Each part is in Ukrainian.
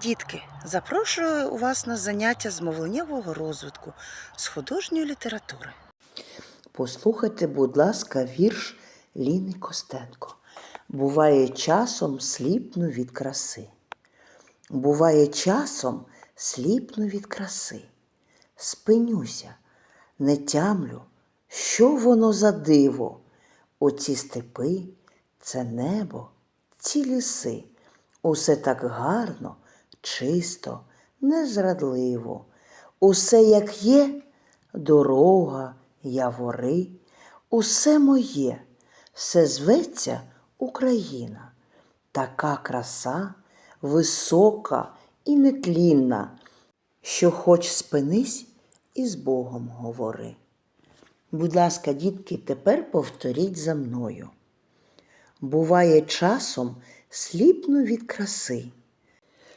Дітки, запрошую у вас на заняття з мовленнєвого розвитку з художньої літератури. Послухайте, будь ласка, вірш Ліни Костенко. Буває часом сліпну від краси. Буває часом сліпну від краси. Спинюся, не тямлю, що воно за диво. Оці степи, це небо, ці ліси. Усе так гарно, чисто, незрадливо. Усе як є, дорога, явори, усе моє, все зветься Україна. Така краса висока і нетлінна, що хоч спинись і з Богом говори. Будь ласка, дітки, тепер повторіть за мною. Буває часом сліпну від краси.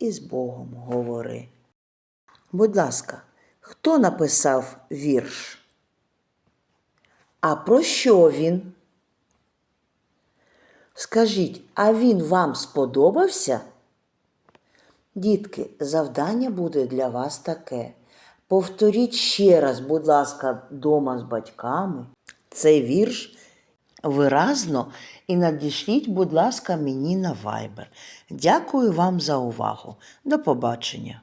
і з Богом говори. Будь ласка, хто написав вірш? А про що він? Скажіть, а він вам сподобався? Дітки, завдання буде для вас таке. Повторіть ще раз, будь ласка, дома з батьками цей вірш виразно і надішліть, будь ласка, мені на Viber. Дякую вам за увагу. До побачення.